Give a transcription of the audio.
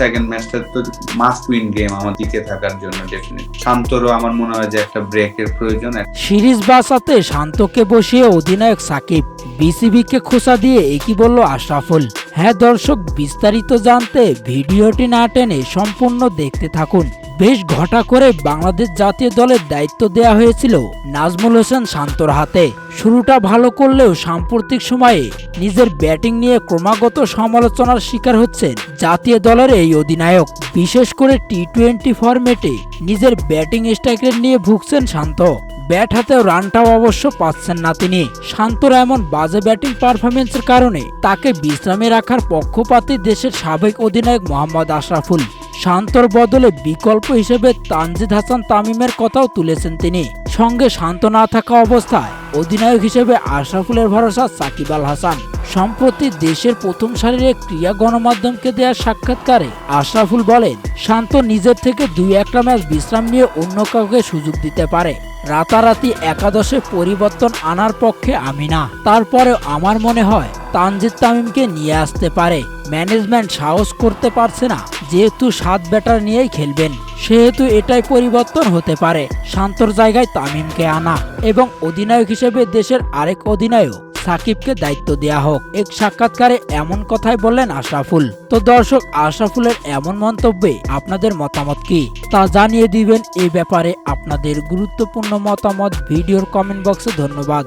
Second ম্যাচটা তো must win game আমার জিতে থাকার জন্য ডেফিনেট শান্তরও আমার মনে হয় যে একটা ব্রেকের প্রয়োজন। সিরিজ বাসাতে শান্তকে বসিয়ে অধিনায়ক সাকিব বিসিবিকে খোসা দিয়ে একই বলল আশরাফুল। হ্যাঁ দর্শক, বিস্তারিত জানতে ভিডিওটি না টেনে সম্পূর্ণ দেখতে থাকুন। বেশ ঘটা করে বাংলাদেশ জাতীয় দলের দায়িত্ব দেয়া হয়েছিল নাজমুল হোসেন শান্তর হাতে। শুরুটা ভালো করলেও সাম্প্রতিক সময়ে নিজের ব্যাটিং নিয়ে ক্রমাগত সমালোচনার শিকার হচ্ছেন জাতীয় দলের এই অধিনায়ক। বিশেষ করে টি টোয়েন্টি ফরম্যাটে নিজের ব্যাটিং স্ট্রাইকের নিয়ে ভুগছেন শান্ত। ব্যাট হাতেও রানটাও অবশ্য পাচ্ছেন না তিনি। শান্তর এমন বাজে ব্যাটিং পারফরমেন্সের কারণে তাকে বিশ্রামে রাখার পক্ষপাতী দেশের সাবেক অধিনায়ক মোহাম্মদ আশরাফুল শান্তর বদলে বিকল্প হিসেবে তানজিদ হাসান তামিমের কথাও তুলেছেন তিনি। সঙ্গে শান্ত না থাকা অবস্থায় অধিনায়ক হিসেবে আশরাফুলের ভরসা সাকিব আল হাসান। সম্প্রতি দেশের প্রথম সারির ক্রিয়া গণমাধ্যমকে দেওয়া সাক্ষাৎকারে আশরাফুল বলেন, শান্ত নিজের থেকে দুই একটা ম্যাচ বিশ্রাম নিয়ে অন্য কাউকে সুযোগ দিতে পারে। রাতারাতি একাদশে পরিবর্তন আনার পক্ষে আমি না। তারপরেও আমার মনে হয়, তানজিদ তামিমকে নিয়ে আসতে পারে। ম্যানেজমেন্ট সাহস করতে পারছে না। যেহেতু সাত ব্যাটার নিয়েই খেলবেন, সেহেতু এটাই পরিবর্তন হতে পারে। শান্তর জায়গায় তামিমকে আনা এবং অধিনায়ক হিসেবে দেশের আরেক অধিনায়ক সাকিবকে দায়িত্ব দেয়া হোক। এক সাক্ষাৎকারে এমন কথাই বললেন আশরাফুল। তো দর্শক, আশরাফুলের এমন মন্তব্যে আপনাদের মতামত কি? তা জানিয়ে দিবেন। এই ব্যাপারে আপনাদের গুরুত্বপূর্ণ মতামত ভিডিওর কমেন্ট বক্সে। ধন্যবাদ।